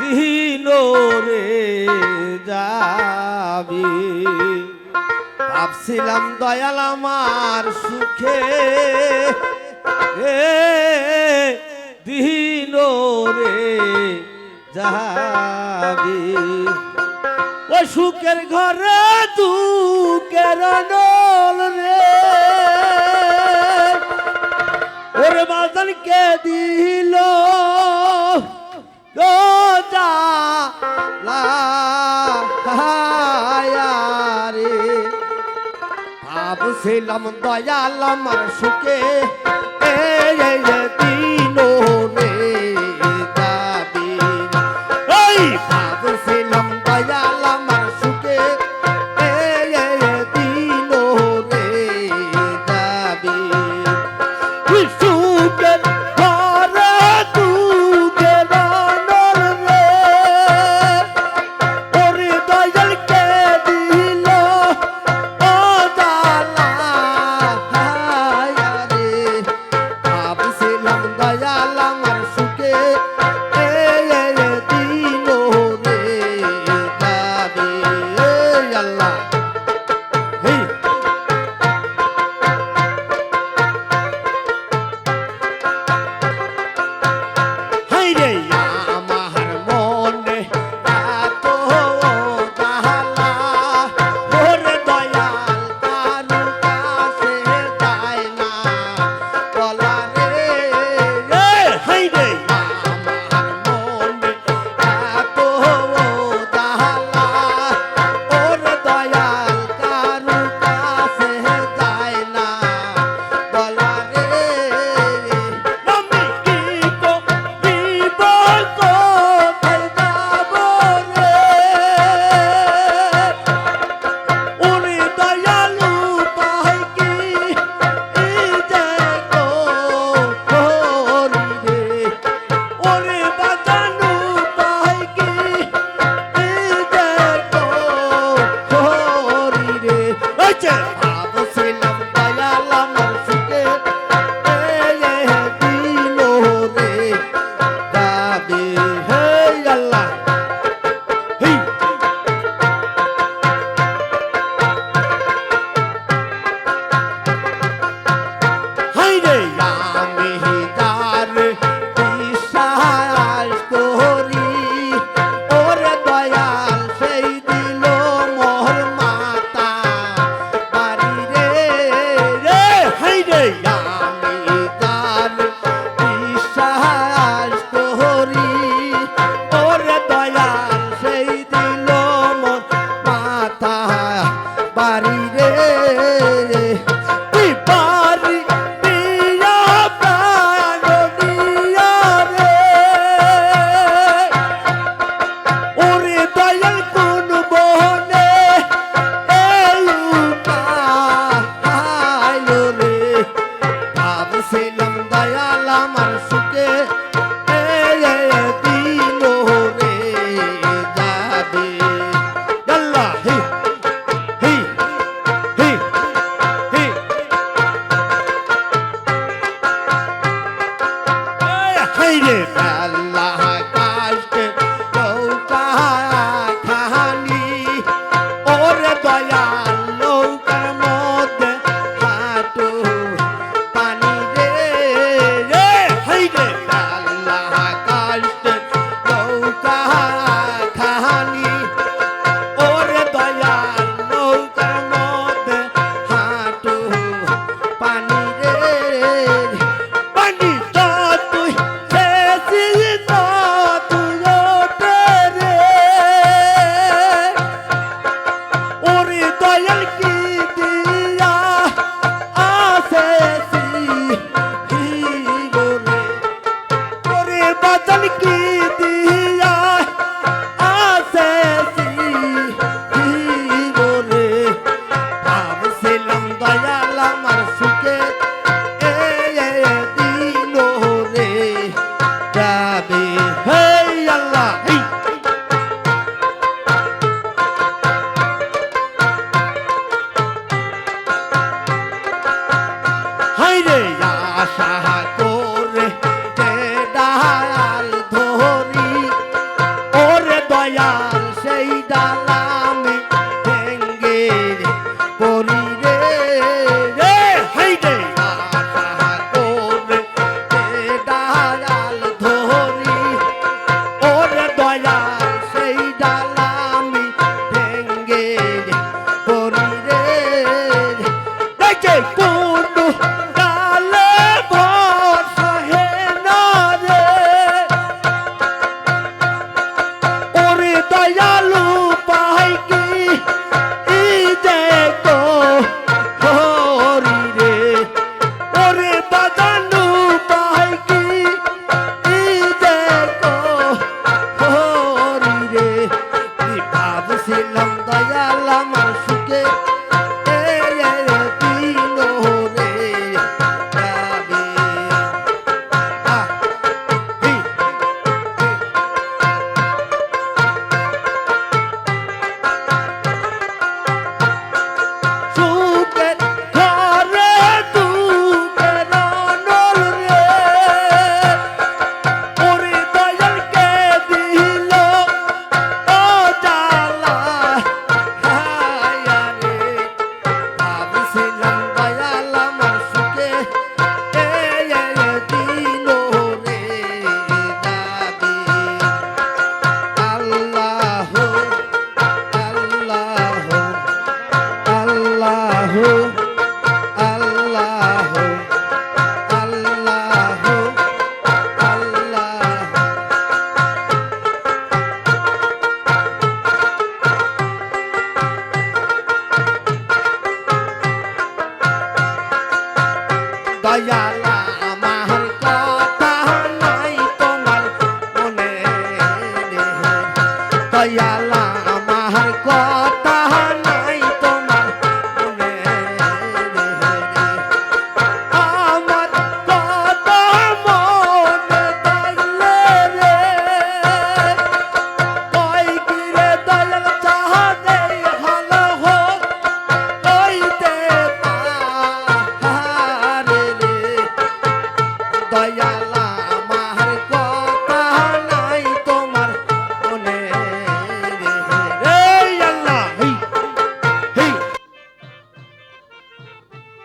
দিল রে যাবি। ভাবছিলাম দয়াল আমার সুখে রে রে যাবি। ও সুখের ঘরে তু নল রে ওর বাদন কে দিল। রোজা লায়ারে ভাবছিলাম দয়াল আমার সুখে। এ পরি দয়ালা।